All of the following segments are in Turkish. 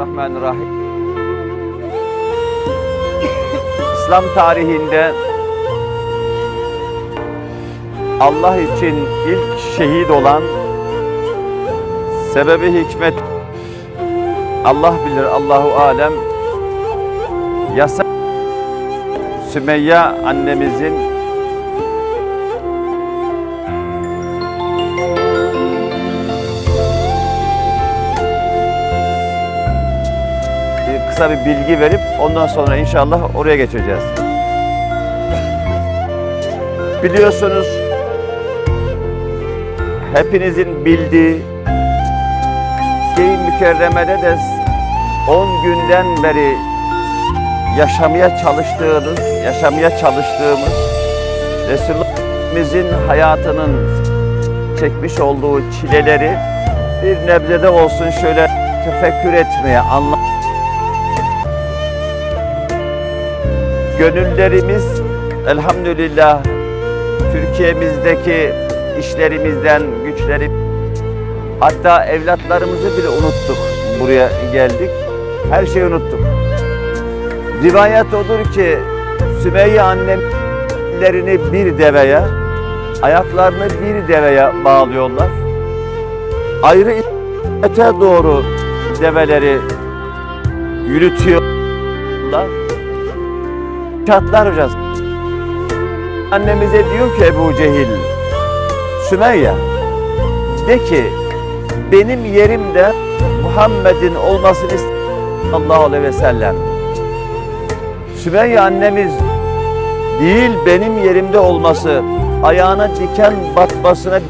Bismillahirrahmanirrahim. İslam tarihinde Allah için ilk şehit olan sebebi hikmet Allah bilir Allahu alem yasa Sümeyye annemizin kısa bir bilgi verip ondan sonra inşallah oraya geçeceğiz. Biliyorsunuz hepinizin bildiği Mekke-i Mükerreme'de de 10 günden beri yaşamaya çalıştığımız, yaşamaya çalıştığımız Resulullah'ımızın hayatının çekmiş olduğu çileleri bir nebzede olsun şöyle tefekkür etmeye, anla Gönüllerimiz elhamdülillah Türkiye'mizdeki işlerimizden, güçleri hatta evlatlarımızı bile unuttuk. Buraya geldik. Her şeyi unuttuk. Rivayet odur ki Sümeyye annemlerini bir deveye, ayaklarını bir deveye bağlıyorlar. Ayrı ete doğru develeri yürütüyorlar. Çatlar hocası. Annemize diyor ki Ebu Cehil, Sümeyye, de ki benim yerimde Muhammed'in olmasını sallallahu aleyhi ve sellem. Sümeyye annemiz değil benim yerimde olması, ayağına diken batmasına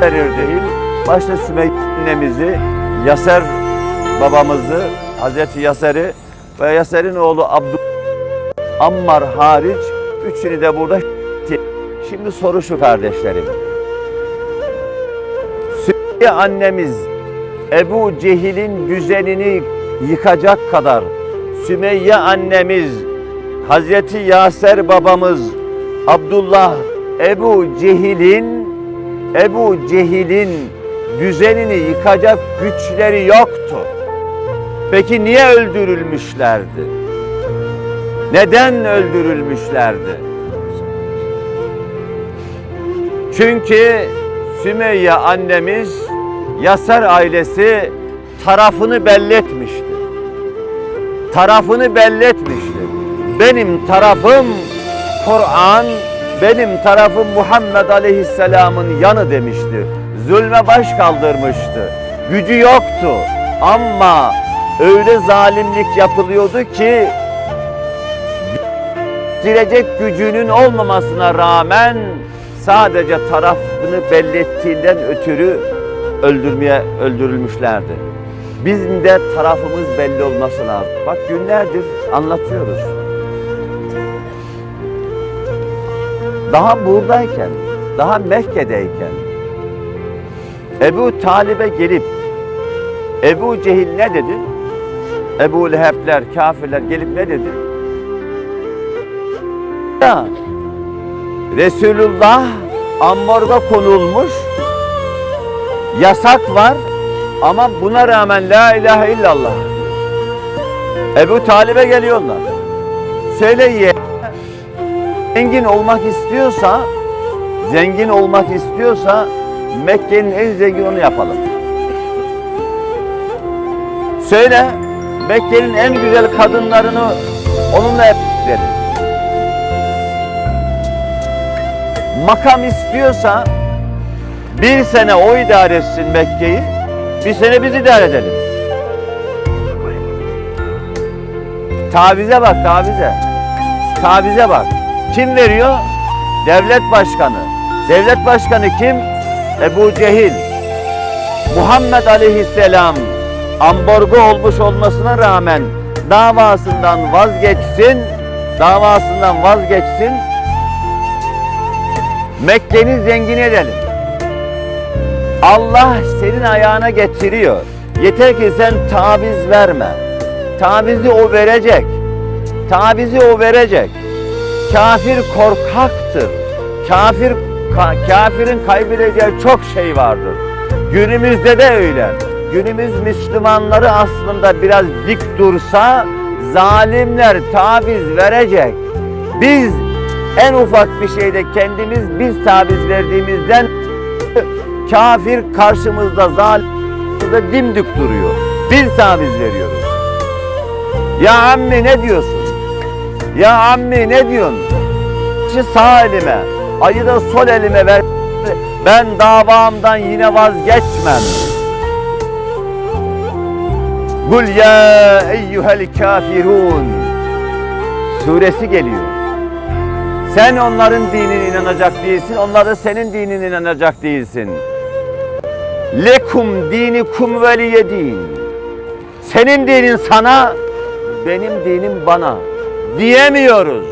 verir değil. Başta Sümeyye annemizi, Yaser babamızı, Hazreti Yaser'i ve Yaser'in oğlu Abdü Ammar hariç üçünü de burada Şimdi soru şu kardeşlerim. Sümeyye annemiz Ebu Cehil'in düzenini yıkacak kadar Sümeyye annemiz Hazreti Yaser babamız Abdullah Ebu Cehil'in Ebu Cehil'in düzenini yıkacak güçleri yoktu. Peki niye öldürülmüşlerdi? Neden öldürülmüşlerdi? Çünkü Sümeyye annemiz Yasar ailesi tarafını belletmişti. Tarafını belletmişti. Benim tarafım Kur'an, benim tarafım Muhammed Aleyhisselam'ın yanı demişti. Zulme baş kaldırmıştı. Gücü yoktu ama öyle zalimlik yapılıyordu ki direcek gücünün olmamasına rağmen sadece tarafını bellettiğinden ötürü öldürmeye öldürülmüşlerdi. Bizim de tarafımız belli olması lazım. Bak günlerdir anlatıyoruz. Daha buradayken, daha Mekke'deyken Ebu Talib'e gelip Ebu Cehil ne dedi? Ebu Leheb'ler, kafirler gelip ne dedi? Ya, Resulullah ambargo konulmuş, yasak var ama buna rağmen la ilahe illallah. Ebu Talib'e geliyorlar. Söyle ye, zengin olmak istiyorsa, zengin olmak istiyorsa Mekke'nin en zengin onu yapalım. Söyle, Mekke'nin en güzel kadınlarını onunla verin. Makam istiyorsa bir sene o idare etsin Mekke'yi, bir sene biz idare edelim. Tavize bak tavize. Tavize bak. Kim veriyor? Devlet başkanı. Devlet başkanı kim? Ebu Cehil. Muhammed Aleyhisselam ambargo olmuş olmasına rağmen davasından vazgeçsin, davasından vazgeçsin, Mekke'ni zengin edelim. Allah senin ayağına getiriyor. Yeter ki sen taviz verme. Tavizi o verecek. Tavizi o verecek. Kafir korkaktır. Kafir ka- kafirin kaybedeceği çok şey vardır. Günümüzde de öyle. günümüz Müslümanları aslında biraz dik dursa zalimler taviz verecek. Biz en ufak bir şeyde kendimiz biz taviz verdiğimizden kafir karşımızda zalimde dimdik duruyor. Biz taviz veriyoruz. Ya ammi ne diyorsun? Ya ammi ne diyorsun? Şu sağ elime, ayı da sol elime ver. Ben davamdan yine vazgeçmem. Kul ya eyyuhel kafirun suresi geliyor. Sen onların dinine inanacak değilsin, onlar da senin dinine inanacak değilsin. Lekum dinikum veliye din. Senin dinin sana, benim dinim bana. Diyemiyoruz.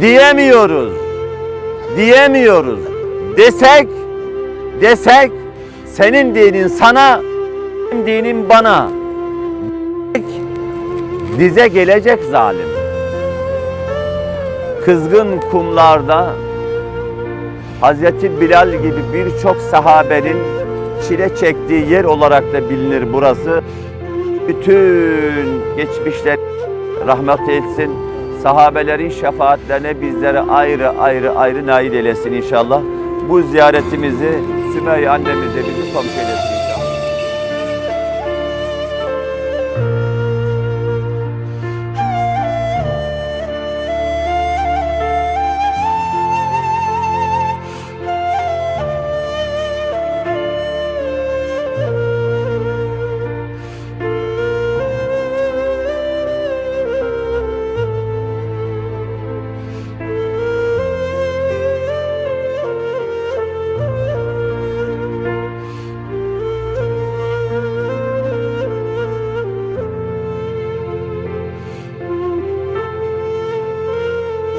Diyemiyoruz. Diyemiyoruz. Desek, desek senin dinin sana, benim dinim bana. Dize gelecek zalim. Kızgın kumlarda Hazreti Bilal gibi birçok sahabenin çile çektiği yer olarak da bilinir burası. Bütün geçmişler rahmet etsin. Sahabelerin şefaatlerine bizlere ayrı ayrı ayrı nail eylesin inşallah. Bu ziyaretimizi Sümeyye annemize bizi komşu eylesin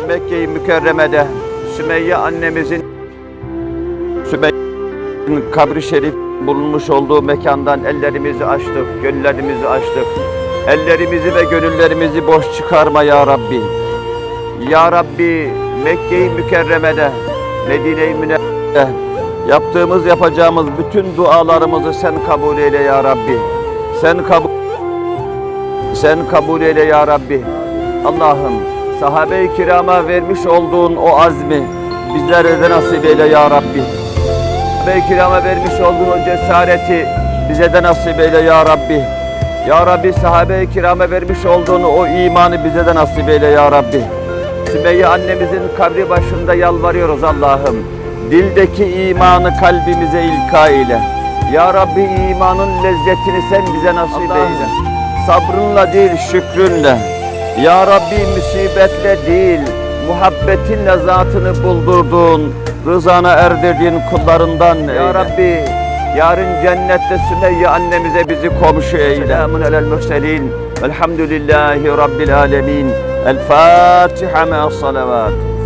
Mekke-i Mükerreme'de Sümeyye annemizin Sümeyye'nin kabri şerif bulunmuş olduğu mekandan ellerimizi açtık, gönüllerimizi açtık. Ellerimizi ve gönüllerimizi boş çıkarma ya Rabbi. Ya Rabbi Mekke-i Mükerreme'de, Medine-i Münevvere'de yaptığımız yapacağımız bütün dualarımızı sen kabul eyle ya Rabbi. Sen kabul sen kabul eyle ya Rabbi. Allah'ım sahabe-i kirama vermiş olduğun o azmi bizlere de nasip eyle ya Rabbi. Sahabe-i kirama vermiş olduğun o cesareti bize de nasip eyle ya Rabbi. Ya Rabbi sahabe-i kirama vermiş olduğun o imanı bize de nasip eyle ya Rabbi. Sümeyye annemizin kabri başında yalvarıyoruz Allah'ım. Dildeki imanı kalbimize ilka eyle. Ya Rabbi imanın lezzetini sen bize nasip eyle. Sabrınla değil şükrünle. Ya Rabbi musibetle değil, muhabbetinle zatını buldurduğun, rızana erdirdiğin kullarından Ya Rabbi, yarın cennette Sümeyye annemize bizi komşu eyle. Selamun alel mürselin, velhamdülillahi rabbil alemin. El Fatiha ma salavat.